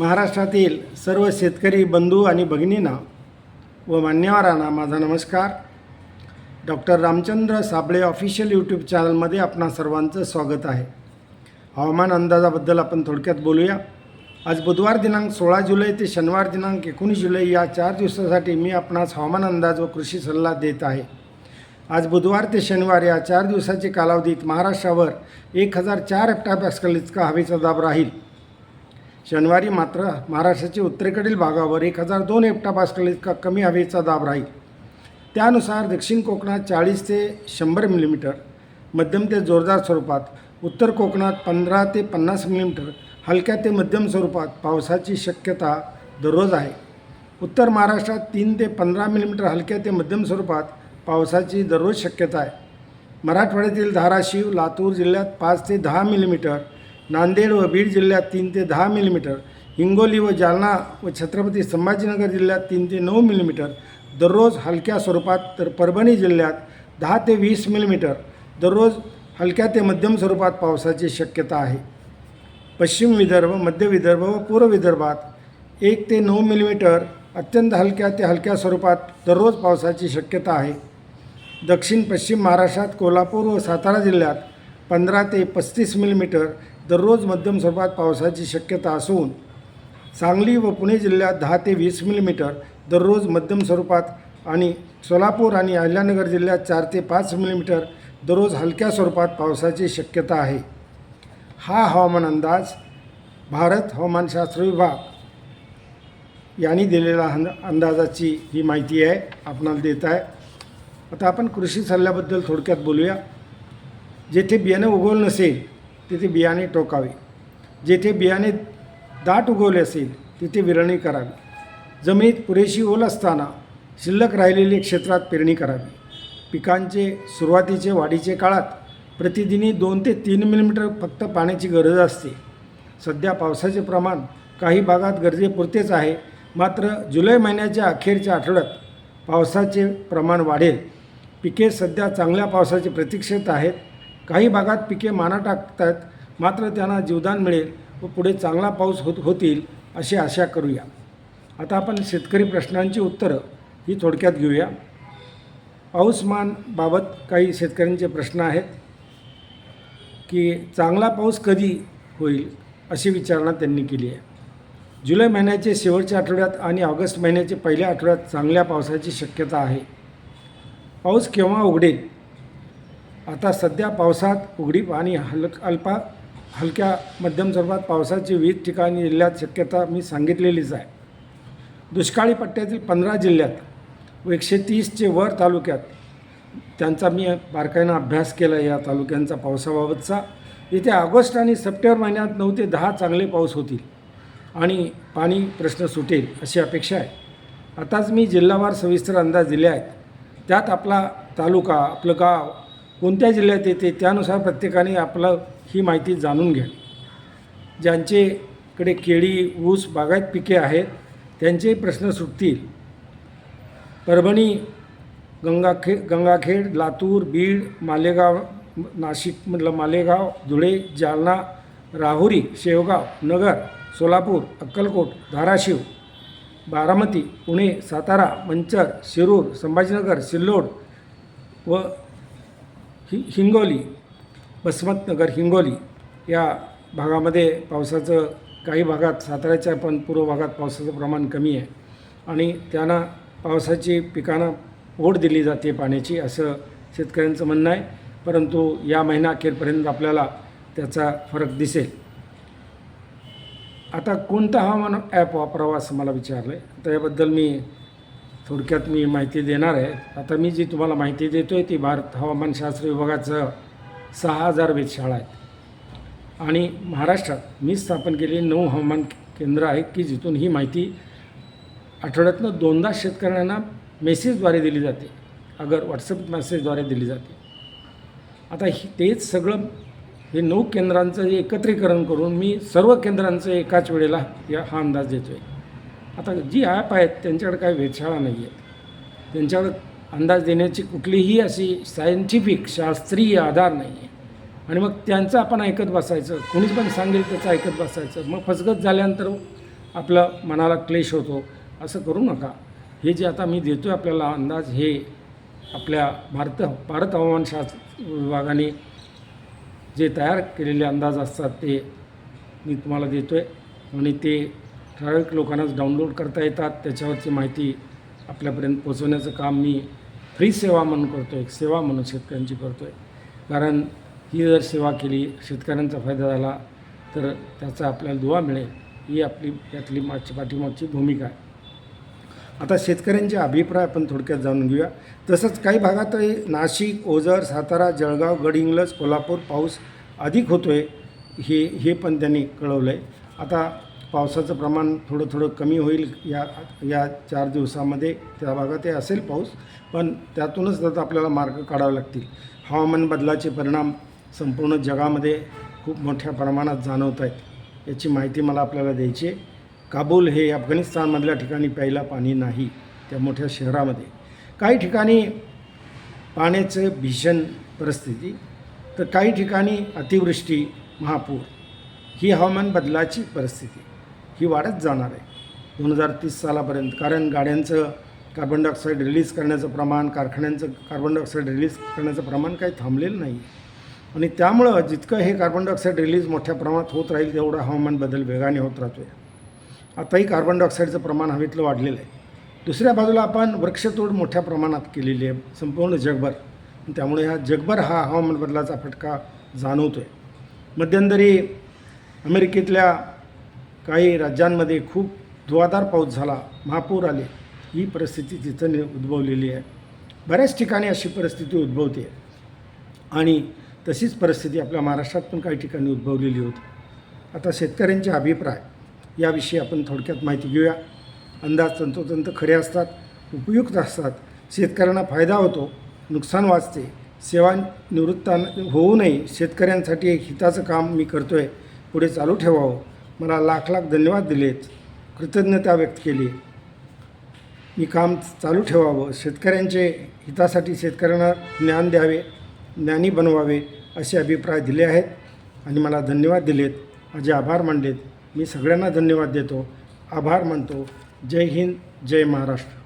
महाराष्ट्रातील सर्व शेतकरी बंधू आणि भगिनींना व मान्यवरांना माझा नमस्कार. Doctor Ramchandra Sable official YouTube चॅनलमध्ये आपणा सर्वांचं स्वागत आहे. हवामान अंदाजाबद्दल आपण थोडक्यात बोलूया. आज बुधवार दिनांक सोळा जुलै ते शनिवार दिनांक एकोणीस जुलै या चार दिवसासाठी मी आपणास हवामान अंदाज व कृषी सल्ला देत आहे. आज बुधवार ते शनिवार या चार दिवसाच्या कालावधीत महाराष्ट्रावर एक हजार चार हेक्टापॅस्कल इतका हवेचा दाब राहील. शनिवारी मात्र महाराष्ट्राच्या उत्तरेकडील भागावर एक हजार दोन हेक्टापास्कल इतका कमी हवेचा दाब राहील. त्यानुसार दक्षिण कोकणात चाळीस ते शंभर मिलीमीटर मध्यम ते जोरदार स्वरूपात उत्तर कोकणात पंधरा ते पन्नास मिलीमीटर हलक्या ते मध्यम स्वरूपात पावसाची शक्यता दररोज आहे. उत्तर महाराष्ट्रात तीन ते पंधरा मिलीमीटर हलक्या ते मध्यम स्वरूपात पावसाची दररोज शक्यता आहे. मराठवाड्यातील धाराशिव लातूर जिल्ह्यात पाच ते दहा मिलीमीटर नांदेड व बीड जिल्ह्यात तीन ते दहा मिलीमीटर हिंगोली व जालना व छत्रपती संभाजीनगर जिल्ह्यात तीन ते नऊ मिलीमीटर दररोज हलक्या स्वरूपात तर परभणी जिल्ह्यात दहा ते वीस मिलीमीटर दररोज हलक्या ते मध्यम स्वरूपात पावसाची शक्यता आहे. पश्चिम विदर्भ मध्य विदर्भ व पूर्व विदर्भात एक ते नऊ मिलीमीटर अत्यंत हलक्या ते हलक्या स्वरूपात दररोज पावसाची शक्यता आहे. दक्षिण पश्चिम महाराष्ट्रात कोल्हापूर व सातारा जिल्ह्यात पंधरा ते पस्तीस मिलीमीटर दररोज मध्यम स्वरूपात पावसाची शक्यता असून सांगली व पुणे जिल्ह्यात दहा ते वीस मिलीमीटर दररोज मध्यम स्वरूपात आणि सोलापूर आणि अहिल्यानगर जिल्ह्यात चार ते पाच मिलीमीटर दररोज हलक्या स्वरूपात पावसाची शक्यता आहे. हा हवामान अंदाज भारत हवामानशास्त्र विभाग यांनी दिलेला अंदाजाची ही माहिती आहे. आपणाला देत आहे. आता आपण कृषी सल्ल्याबद्दल थोडक्यात बोलूया. जेथे बियाणे उगवलं नसेल तिथे बियाणे टोकावे. जेथे बियाणे दाट उगवले असेल तिथे विरळणी करावी. जमिनीत पुरेशी ओल असताना शिल्लक राहिलेले क्षेत्रात पेरणी करावी. पिकांचे सुरुवातीचे वाढीचे काळात प्रतिदिनी दोन ते तीन मिलीमीटर फक्त पाण्याची गरज असते. सध्या पावसाचे प्रमाण काही भागात गरजेपुरतेच आहे. मात्र जुलै महिन्याच्या अखेरच्या आठवड्यात पावसाचे प्रमाण वाढेल. पिके सध्या चांगल्या पावसाची प्रतीक्षेत आहेत. काही भागात पिके माना टाकत आहेत मात्र त्यांना जीवदान मिळेल व पुढे चांगला पाऊस होत होतील अशी आशा करूया. आता आपण शेतकरी प्रश्नांची उत्तरं ही थोडक्यात घेऊया. पाऊसमानबाबत काही शेतकऱ्यांचे प्रश्न आहेत की चांगला पाऊस कधी होईल अशी विचारणा त्यांनी केली आहे. जुलै महिन्याचे शेवटच्या आठवड्यात आणि ऑगस्ट महिन्याच्या पहिल्या आठवड्यात चांगल्या पावसाची शक्यता आहे. पाऊस केव्हा उघडेल? आता सध्या पावसात उघडीप आणि हलक अल्पा हलक्या मध्यम स्वरूपात पावसाची विविध ठिकाणी जिल्ह्यात शक्यता मी सांगितलेलीच आहे. दुष्काळी पट्ट्यातील पंधरा जिल्ह्यात व एकशे तीसचे वर तालुक्यात त्यांचा मी बारकाईनं अभ्यास केला या तालुक्यांचा पावसाबाबतचा. इथे ऑगस्ट आणि सप्टेंबर महिन्यात नऊ ते दहा चांगले पाऊस होतील आणि पाणी प्रश्न सुटेल अशी अपेक्षा आहे. आताच मी जिल्हावार सविस्तर अंदाज दिले आहेत. त्यात आपला तालुका आपलं गाव कोणत्या जिल्ह्यात येते त्यानुसार प्रत्येकाने आपलं ही माहिती जाणून घ्या. ज्यांचेकडे केळी ऊस बागायत पिके आहेत त्यांचे प्रश्न सुटतील. परभणी गंगाखे गंगाखेड लातूर बीड मालेगाव नाशिकमधलं मालेगाव धुळे जालना राहुरी शेवगाव नगर सोलापूर अक्कलकोट धाराशिव बारामती पुणे सातारा मंचर शिरूर संभाजीनगर सिल्लोड व हि हिंगोली बसमतनगर हिंगोली या भागामध्ये पावसाचं काही भागात साताऱ्याच्या पण पूर्व भागात पावसाचं प्रमाण कमी आहे. आणि त्यांना पावसाची पिकांना ओढ दिली जाते पाण्याची असं शेतकऱ्यांचं म्हणणं आहे. परंतु या महिना अखेरपर्यंत आपल्याला त्याचा फरक दिसेल. आता कोणता हवामान ॲप वापरावा असं मला विचारलं आहे तर याबद्दल मी थोडक्यात मी माहिती देणार आहे. आता मी जी तुम्हाला माहिती देतो आहे ती भारत हवामानशास्त्र विभागाचं सहा हजार वेधशाळा आहेत आणि महाराष्ट्रात मी स्थापन केलेली नऊ हवामान केंद्र आहेत की जिथून ही माहिती आठवड्यातनं दोनदा शेतकऱ्यांना मेसेजद्वारे दिली जाते. अगर व्हॉट्सअप मेसेजद्वारे दिली जाते. आता ही तेच सगळं हे नऊ केंद्रांचं एकत्रीकरण करून मी सर्व केंद्रांचं एकाच वेळेला या हा अंदाज देतो आहे आता जी ॲप आहेत त्यांच्याकडे काही वेधशाळा नाही आहेत त्यांच्याकडे अंदाज देण्याची कुठलीही अशी सायंटिफिक शास्त्रीय आधार नाही आहे आणि मग त्यांचं आपण ऐकत बसायचं कोणीच पण सांगेल त्याचं ऐकत बसायचं मग फसगत झाल्यानंतर आपलं मनाला क्लेश होतो. असं करू नका. हे जे आता मी देतो आहे आपल्याला अंदाज हे आपल्या भारत भारत हवामानशास्त्र विभागाने जे तयार केलेले अंदाज असतात ते मी तुम्हाला देतो आहे आणि ते ठराविक लोकांनाच डाउनलोड करता येतात. त्याच्यावरची माहिती आपल्यापर्यंत पोचवण्याचं काम मी फ्री सेवा म्हणून करतो आहे सेवा म्हणून शेतकऱ्यांची करतो आहे कारण ही जर सेवा केली शेतकऱ्यांचा फायदा झाला तर त्याचा आपल्याला दुवा मिळेल. ही आपली यातली मागची पाठीमागची भूमिका आहे. आता शेतकऱ्यांचे अभिप्राय आपण थोडक्यात जाणून घेऊया. तसंच काही भागातही नाशिक ओझर सातारा जळगाव गडहिंग्लज कोल्हापूर पाऊस अधिक होतो आहे हे हे पण त्यांनी कळवलं आहे आता पावसाचं प्रमाण थोडं थोडं कमी होईल या या चार दिवसामध्ये त्या भागातही असेल पाऊस पण त्यातूनच आता आपल्याला मार्ग काढावे लागतील. हवामान बदलाचे परिणाम संपूर्ण जगामध्ये खूप मोठ्या प्रमाणात जाणवत आहेत याची माहिती मला आपल्याला द्यायची आहे. काबूल हे अफगाणिस्तानमधल्या ठिकाणी प्यायला पाणी नाही त्या मोठ्या शहरामध्ये. काही ठिकाणी पाण्याचं भीषण परिस्थिती तर काही ठिकाणी अतिवृष्टी महापूर ही हवामान बदलाची परिस्थिती. ही वाढत जाणार आहे. दोन हजार तीस सालापर्यंत. कारण गाड्यांचं कार्बन डायऑक्साईड रिलीज करण्याचं प्रमाण कारखान्यांचं कार्बन डायऑक्साईड रिलीज करण्याचं प्रमाण काही थांबलेलं नाही. आणि त्यामुळं जितकं हे कार्बन डायऑक्साईड रिलीज मोठ्या प्रमाणात होत राहील तेवढा हवामान बदल वेगाने होत राहतो आहे आताही कार्बन डायऑक्साईडचं प्रमाण हवेतलं वाढलेलं आहे. दुसऱ्या बाजूला आपण वृक्षतोड मोठ्या प्रमाणात केलेली आहे संपूर्ण जगभर. त्यामुळे हा जगभर हा हवामान बदलाचा फटका जाणवतो आहे मध्यंतरी अमेरिकेतल्या काही राज्यांमध्ये खूप धुवाधार पाऊस झाला. महापूर आले. ही परिस्थिती तिथं उद्भवलेली आहे. बऱ्याच ठिकाणी अशी परिस्थिती उद्भवते. आणि तशीच परिस्थिती आपल्या महाराष्ट्रात पण काही ठिकाणी उद्भवलेली होती. आता शेतकऱ्यांचे अभिप्राय याविषयी आपण थोडक्यात माहिती घेऊया. अंदाज तंतोतंत खरे असतात उपयुक्त असतात. शेतकऱ्यांना फायदा होतो नुकसान वाचते. सेवा निवृत्त होऊ नये. शेतकऱ्यांसाठी एक हिताचं काम मी करतो आहे पुढे चालू ठेवावं. मला लाख लाख धन्यवाद दिलेत. कृतज्ञता व्यक्त केली. मी काम चालू ठेवावं. शेतकऱ्यांचे हितासाठी शेतकऱ्यांना ज्ञान द्यावे ज्ञानी बनवावे असे अभिप्राय दिले आहेत आणि मला धन्यवाद दिलेत. माझे आभार मानलेत. मी सगळ्यांना धन्यवाद देतो. आभार मानतो. जय हिंद जय महाराष्ट्र.